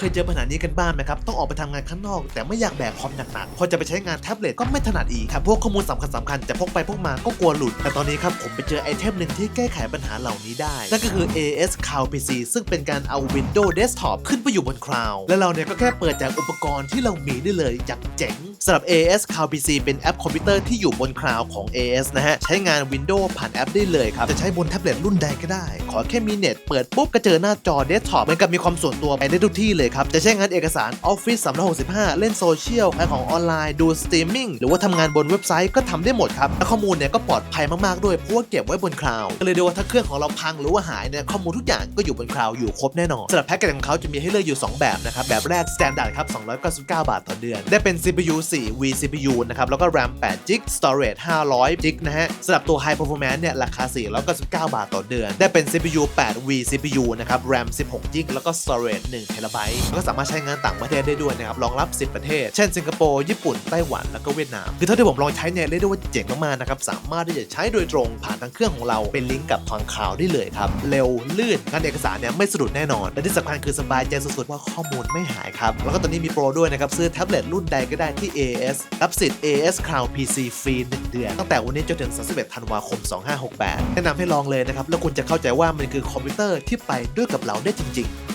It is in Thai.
เคยเจอปัญหานี้กันบ้างไหมครับ ต้องออกไปทำงานข้างนอก แต่ไม่อยากแบกคอมหนักๆ พอจะไปใช้งานแท็บเล็ตก็ไม่ถนัดอีกครับ พวกข้อมูลสำคัญสำคัญจะพกไปพกมาก็กลัวหลุด แต่ตอนนี้ครับ ผมไปเจอไอเทมหนึ่งที่แก้ไขปัญหาเหล่านี้ได้ นั่นก็คือ AS Cloud PC ซึ่งเป็นการเอา Windows Desktop ขึ้นไปอยู่บน cloud และเราเนี่ยก็แค่เปิดจากอุปกรณ์ที่เรามีได้เลยอย่างเจ๋ง สำหรับ AS Cloud PC เป็นแอปคอมพิวเตอร์ที่อยู่บนคลาวด์ของ AS นะฮะ ใช้งาน Windows ผ่านแอปได้เลยครับ จะใช้บนแท็บเล็ตรุ่นใดก็ได้ ขอแค่มีเน็ต เปิดปุ๊บก็เจอหน้าจอเดสก์ท็อปเหมือนกับมีความส่วนตัวไปได้ทุกที่เลยครับ จะใช้งานเอกสาร Office 365 เล่นโซเชียลขายของออนไลน์ดูสตรีมมิ่งหรือว่าทำงานบนเว็บไซต์ก็ทำได้หมดครับและข้อมูลเนี่ยก็ปลอดภัยมากๆด้วยเพราะว่าเก็บไว้บนคลาวด์ก็เลยเรียกว่าถ้าเครื่องของเราพังหรือว่าหายเนี่ยข้อมูลทุกอย่างก็อยู่บนคลาวด์อยู่ครบแน่นอนสำหรับแพ็กเกจของเขาจะมีให้เลือกอยู่ 2 แบบนะครับแบบแรก Standard ครับ299 บาทต่อเดือน ได้เป็น CPU 4 V CPU นะครับ แล้วก็ RAM 8 g b Storage 500 g b นะฮะสำหรับตัว High Performance เนี่ย ราคา 499 บาทต่อเดือน ได้เป็น CPU 8 V CPU นะครับ RAM 16 g b แล้วก็ Storage 1 TB แล้วก็สามารถใช้งานต่างประเทศได้ด้วยนะครับ รองรับ 10 ประเทศ เช่น สิงคโปร์ ญี่ปุ่น ไต้หวัน แล้วก็เวียดนาม คือเท่าที่ผมลองใช้เนี่ยเรียกได้ว่าเจ๋งมากๆนะครับ สามารถที่จะใช้โดยตรงผ่านทางเครื่องของเรา เป็นลิงก์กับทางคลาวได้เลยครับ เร็ว ลื่นงานเอกสารเนี่ยไม่สะดุดแน่นอน และที่สำคัญคือสบายใจสุดๆว่าข้อมูลไม่หายครับ แล้วก็ตอนนี้มีโปรด้วยนะครับซื้อแท็บเล็ตรุ่นใดก็ได้ที่ AS รับสิทธิ์ AS Cloud PC ฟรี 1 เดือน ตั้งแต่วันนี้จนถึง 31 ธันวาคม 2568 แนะนำให้ลองเลยนะครับ แล้วคุณจะเข้าใจว่ามันคือคอมพิวเตอร์ที่ไปด้วยกับเราได้จริง ๆ